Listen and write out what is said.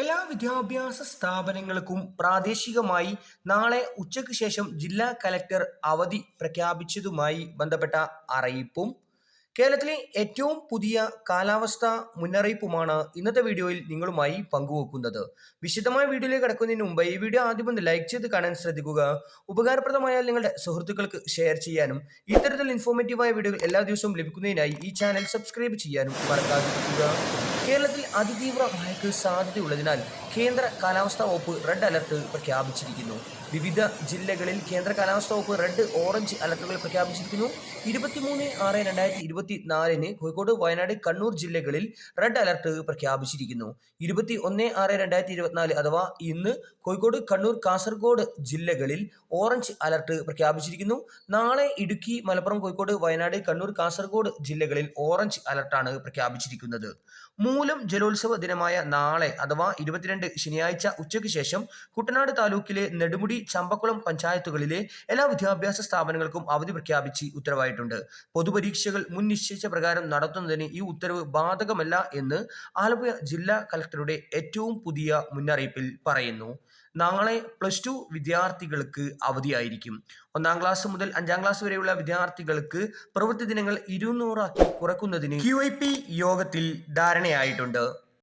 എല്ലാ വിദ്യാഭ്യാസ സ്ഥാപനങ്ങൾക്കും പ്രാദേശികമായി നാളെ ഉച്ചയ്ക്ക് ശേഷം ജില്ലാ കലക്ടർ അവധി പ്രഖ്യാപിച്ചതുമായി ബന്ധപ്പെട്ട അറിയിപ്പും. കേരളത്തിലെ ഏറ്റവും പുതിയ കാലാവസ്ഥ മുന്നറിയിപ്പുമാണ് ഇന്നത്തെ വീഡിയോയിൽ നിങ്ങളുമായി പങ്കുവെക്കുന്നത്. വിശദമായ വീഡിയോയിലേക്ക് കടക്കുന്നതിന് മുമ്പ് ഈ വീഡിയോ ആദ്യം ഒന്ന് ലൈക്ക് ചെയ്ത് കാണാൻ ശ്രദ്ധിക്കുക. ഉപകാരപ്രദമായാൽ നിങ്ങളുടെ സുഹൃത്തുക്കൾക്ക് ഷെയർ ചെയ്യാനും ഇത്തരത്തിൽ ഇൻഫോർമേറ്റീവായ വീഡിയോകൾ എല്ലാ ദിവസവും ലഭിക്കുന്നതിനായി ഈ ചാനൽ സബ്സ്ക്രൈബ് ചെയ്യാനും മറക്കാതിരിക്കുക. കേരളത്തിൽ അതിതീവ്ര മഴയ്ക്ക് സാധ്യതയുള്ളതിനാൽ കേന്ദ്ര കാലാവസ്ഥാ വകുപ്പ് റെഡ് അലർട്ട് പ്രഖ്യാപിച്ചിരിക്കുന്നു. വിവിധ ജില്ലകളിൽ കേന്ദ്ര കാലാവസ്ഥാ വകുപ്പ് റെഡ് ഓറഞ്ച് അലർട്ടുകൾ പ്രഖ്യാപിച്ചിരിക്കുന്നു. ഇരുപത്തിമൂന്ന് ആറ് രണ്ടായിരത്തി ഇരുപത്തി നാലിന് കോഴിക്കോട് വയനാട് കണ്ണൂർ ജില്ലകളിൽ റെഡ് അലർട്ട് പ്രഖ്യാപിച്ചിരിക്കുന്നു. ഇരുപത്തി ഒന്ന് ആറ് രണ്ടായിരത്തി ഇരുപത്തിനാല് അഥവാ ഇന്ന് കോഴിക്കോട് കണ്ണൂർ കാസർഗോഡ് ജില്ലകളിൽ ഓറഞ്ച് അലർട്ട് പ്രഖ്യാപിച്ചിരിക്കുന്നു. നാളെ ഇടുക്കി മലപ്പുറം കോഴിക്കോട് വയനാട് കണ്ണൂർ കാസർഗോഡ് ജില്ലകളിൽ ഓറഞ്ച് അലർട്ടാണ് പ്രഖ്യാപിച്ചിരിക്കുന്നത്. മൂലം ജലോത്സവ ദിനമായ നാളെ അഥവാ ഇരുപത്തിരണ്ട് ശനിയാഴ്ച ഉച്ചയ്ക്ക് ശേഷം കുട്ടനാട് താലൂക്കിലെ നെടുമുടി ചമ്പക്കുളം പഞ്ചായത്തുകളിലെ എല്ലാ വിദ്യാഭ്യാസ സ്ഥാപനങ്ങൾക്കും അവധി പ്രഖ്യാപിച്ച് ഉത്തരവായിട്ടുണ്ട്. പൊതുപരീക്ഷകൾ മുൻ നിശ്ചയിച്ച പ്രകാരം നടത്തുന്നതിന് ഈ ഉത്തരവ് ബാധകമല്ല എന്ന് ആലപ്പുഴ ജില്ലാ കലക്ടറുടെ ഏറ്റവും പുതിയ മുന്നറിയിപ്പിൽ പറയുന്നു. നാളെ പ്ലസ് ടു വിദ്യാർത്ഥികൾക്ക് അവധിയായിരിക്കും. ഒന്നാം ക്ലാസ് മുതൽ അഞ്ചാം ക്ലാസ് വരെയുള്ള വിദ്യാർത്ഥികൾക്ക് പ്രവൃത്തി ദിനങ്ങൾ ഇരുന്നൂറാക്കി കുറക്കുന്നതിന് ക്യു യോഗത്തിൽ ധാരണയായിട്ടുണ്ട്.